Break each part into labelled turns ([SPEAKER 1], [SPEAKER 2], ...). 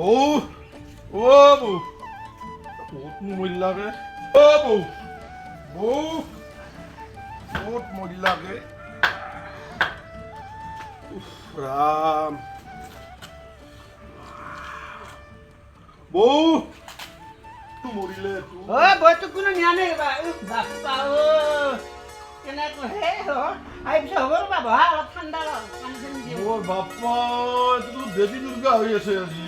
[SPEAKER 1] বৌ ও বৌ বহুত মহিলাকে ও বৌ বৌ বহুত মহিলাকে রাম। বৌ তো মরিলে তো
[SPEAKER 2] অ বইতো কোনো নিয়া নাই বাপ্পা অ কেনেকৈ হে অ আহিছে হ'ব ৰ'বা বহা অলপ ঠাণ্ডা ৰ পানী চানী দিওঁ।
[SPEAKER 1] মোর বাপ্পা তো দেবী দুর্গা হয়ে আছে আজি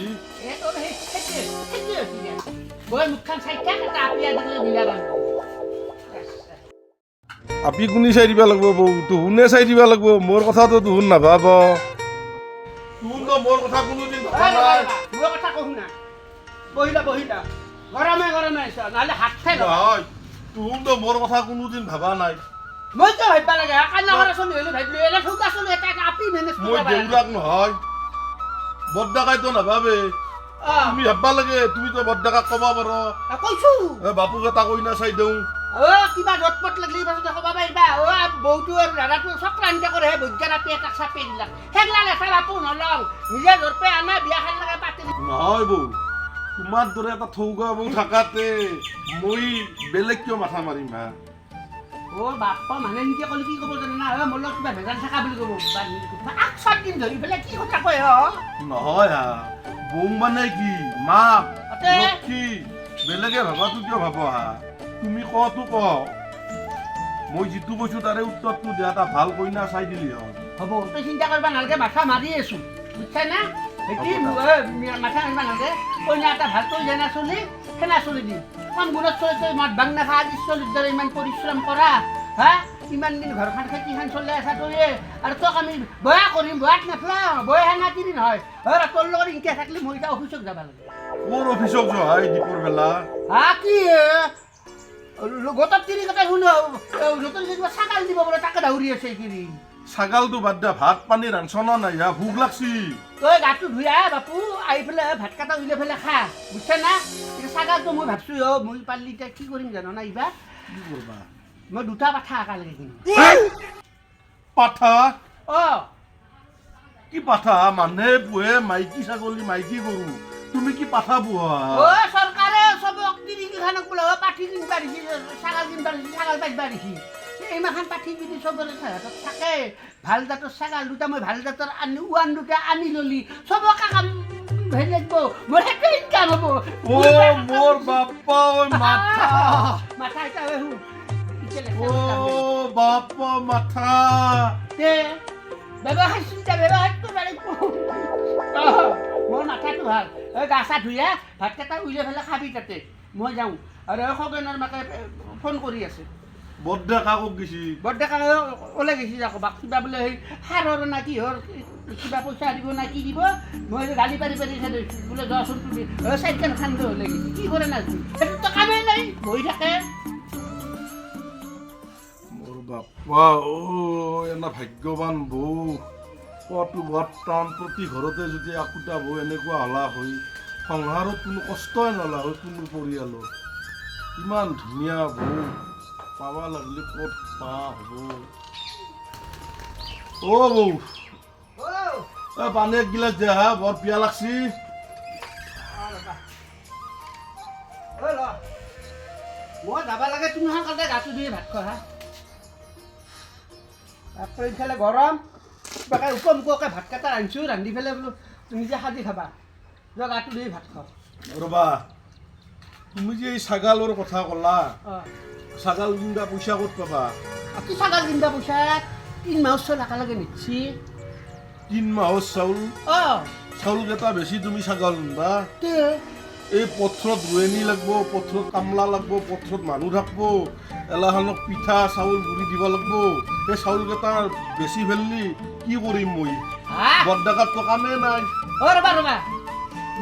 [SPEAKER 2] আপি
[SPEAKER 1] কোনি চাই দিবা লাগব বৌ? তুহুনে চাই দিবা লাগব। মোর কথাটো তুহুন নাভাব। তুহুন তো মোর কথা কোনোদিন ভাবা নাই।
[SPEAKER 2] মোৰ কথা কওঁ শুনা বহিলা বহিলা। গৰমে গৰমে আহিছ নহ'লে হাত খাই
[SPEAKER 1] নহয় তুহুন তো মোর কথা কোনোদিন ভাবা নাই।
[SPEAKER 2] মইতো ভাবিব লাগে কান্না কৰা চলি হ'লে ভাবিলো এনে চৌকা চলি এটা এটা আপি মেনেজ
[SPEAKER 1] মই
[SPEAKER 2] কৰিব পাৰে
[SPEAKER 1] নহয় বদ্দাকাইতো নাভাবে তুমি ভাববা লাগে তুমি তো বদ্দাকাক কবা
[SPEAKER 2] কৈছো।
[SPEAKER 1] এ বাপুক এটা কইনা চাই দিওঁ।
[SPEAKER 2] অ কিবা জটপট লাগিলে পাছত ক'ব পাৰিবা। অ বৌটো আৰু দাদাটো চক্ৰান্ত কৰে হে বৈজ্ঞান আপি এটাক চাপি দিলাক সেইগিলা লেঠা বাপু নলওঁ। নিজে জৰপে আনা বিয়াখন লাগে পাতি
[SPEAKER 1] নহয় বৌ তোমাৰ দৰে এটা থৌগা বৌ থাকাতে মই বেলেগ কিয় মাথা মাৰিম হা?
[SPEAKER 2] অ বাপ্পা মানে এনেকে ক'লে কি ক'ব জানে না? মোৰ লগত কিবা ভেজাল থকা বুলি ক'ব। বা আগ চাত দিন ধৰি পেলাই কি কথা কয়
[SPEAKER 1] নহয় হা বৌ মানে কি?
[SPEAKER 2] তাতে?
[SPEAKER 1] লক্ষী বেলেগে ভাবাটো কিয় ভাব হা? তুমি কতো ক। মই যিটো কৈছো তাৰে উত্তৰটো দিয়া এটা ভালো কইনা চাই দিলি হ'ল।
[SPEAKER 2] হ'ব তই চিন্তা কৰিব নালাগে মাথা মাৰি আছো। বুজিছা না? কি মাথা মাৰিব নালাগে। কইনা এটা ভালো তই জানা চলি সেনা চলি দিম। কম গুণত চলি তই মদ ভাং নাখা আজি চলিৰ দৰে ইমান পৰিশ্ৰম কৰা হা ইমান দিন ঘৰখন খেতিখন চলাই আছা তয়ে আৰু তোক আমি বয়া কৰিম বয়াত নেফলাওঁ বয়া হেঙা তিৰি নহয় হয়? তোৰ লগত ইনকে থাকিলে মই এতিয়া অফিচত যাব লাগে।
[SPEAKER 1] মোৰ অফিচক জহাই দীপৰ বেলা?
[SPEAKER 2] হা কি গোটত তিৰি কথা শুনো নতুন ছাগাল দিব বোলে তাকে দাউৰি আছে এইকেইদিন
[SPEAKER 1] ছাগালটো বাদ দিয়া ভাত পানী ৰান্ধছন নাই? হা ভোক লাগছি।
[SPEAKER 2] তই গাটো ধুই আহ বাপু। আহি পেলাই ভাত কেইটা উলিয়াই পেলাই খা। বুজিছা না? ছাগালটো মই ভাবছ অ মই পাৰিলে এতিয়া কি কৰিম জানো না এইবাৰ
[SPEAKER 1] কি কৰবা?
[SPEAKER 2] মই দুটা পাঠা একেলগে কিনিম
[SPEAKER 1] পাঠা?
[SPEAKER 2] অ।
[SPEAKER 1] কি পাঠা? মানুহে পোহে মাইকী ছাগলী মাইকী গৰু। তুমি কি পাঠা পোহা
[SPEAKER 2] অ চৰকাৰে চবক তিৰি কেইখনক বোলে পাঠি কিনিবা দিছি ছাগাল কিনিবা দিছি ছাগাল পাইবা দিছি এইমাখান পাঠি কিনি চবৰে হাতত থাকে। ভালো জাতৰ ছাগাল দুটা মই ভালো জাতৰ আনি ওৱান দুটা আনি ললি চবকে কাম হেৰি লাগিব মোৰ সেইটো ইনকাম হ'ব।
[SPEAKER 1] মোৰ বাপ্পা ঐ মাথা।
[SPEAKER 2] মাথা এটা হৈ শুন।
[SPEAKER 1] মাথা।
[SPEAKER 2] তে ব্যৱসায় চিন্তা ব্যৱসায় কৰিব লাগিব মোৰ মাথাটো ভালো। এই গা চা ধুই ভাতকেইটা উলিয়াই পেলাই খাবি তাতে। মই যাওঁ। আৰু খগেনৰ মাকে ফোন কৰি আছে।
[SPEAKER 1] বদ্দা কাকক গেছি।
[SPEAKER 2] বৰডেকা ওলাই গৈছে যাকো বাক কিবা বোলে সেই সাৰৰ না কিহৰ কিবা পইচা দিব না কি দিব মই গালি পাৰি পাৰি দিছোঁ বোলে দহচোন তুমি চাইকেল খান্দ ওলাই গৈছে কি কৰে নাজানো সেইটোতো কামেই নাই বহি থাকে।
[SPEAKER 1] মোৰ বাপ্পা অ এনা ভাগ্যৱান বৌ কোৱাটো বৰ টান প্ৰতি ঘৰতে যদি একোটা বৌ এনেকুৱা হলা হয় সংসাৰত কোনো কষ্টই নলা হয় কোনো পৰিয়ালৰ। ইমান ধুনীয়া বৌ। পাবা লাগিলে ক'ত পা হ'ব অ বৌ এ পানী এক গিলাচ দিয়া হা বৰ পিয়া লাগছি।
[SPEAKER 2] মই যাব লাগে তুমি সোনকালে গাটো ধুই ভাত খোৱা হা। তাৰপৰা ইফালে গৰম কিবাকে উপ মুখকে ভাতকেইটা ৰান্ধিছোঁ ৰান্ধি পেলাই বোলো নিজে সাজি খাবা যোৱা গাটো ধুই ভাত খাওঁ
[SPEAKER 1] ৰ'বা তুমি যে এই ছাগালৰ কথা ক'লা ছাগাল কিনা পইচা ক'ত পাবা?
[SPEAKER 2] কি ছাগাল কিনিবা পইচা? তিন মাহ চল একেলগে নিচ্ছি।
[SPEAKER 1] তিন মাহৰ চাউল?
[SPEAKER 2] অঁ।
[SPEAKER 1] চাউলকেইটা বেছি তুমি ছাগাল নিবা
[SPEAKER 2] তে।
[SPEAKER 1] এই পথৰত ৰোৱনী লাগব পথৰত কামলা লাগব পথৰত মানুহ থাকব এলাখানক পিঠা চাউল গুড়ি দিব লাগব। সেই চাউলকেইটা বেছি ফেললি কি কৰিম মই? বৰডেকাততো কামেই নাই?
[SPEAKER 2] অ' ৰ'বা ৰ'বা।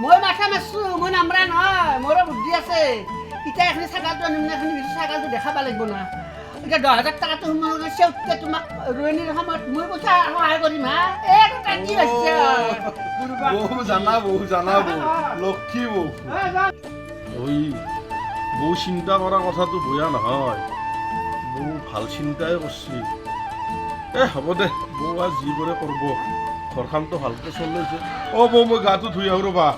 [SPEAKER 2] মই মাথা মাৰছোঁ মই নামৰা নহয় মোৰো বুদ্ধি আছে। এতিয়া এখিনি ছাগালটো আনিম না এখিনি ছাগালটো দেখাব লাগিব না। এতিয়া দহ হাজাৰ টকাটো সোমাব গৈছে উঠকে তোমাক ৰোৱনীৰ সময়ত মই পইচা সহায় কৰিম হা? এই কথা কি হৈছে?
[SPEAKER 1] বৌ জানা বৌ জানা বৌ লক্ষী বৌ ঐ বৌ চিন্তা কৰা কথাটো বেয়া নহয়। বৌ ভালো চিন্তাই কৰছি। এ হ'ব দে বৌ আৰু যি কৰে কৰিব ঘৰখনতো ভালকৈ চলাইছে অ' বৌ মই গাটো ধুই আহোঁ ৰ'বা।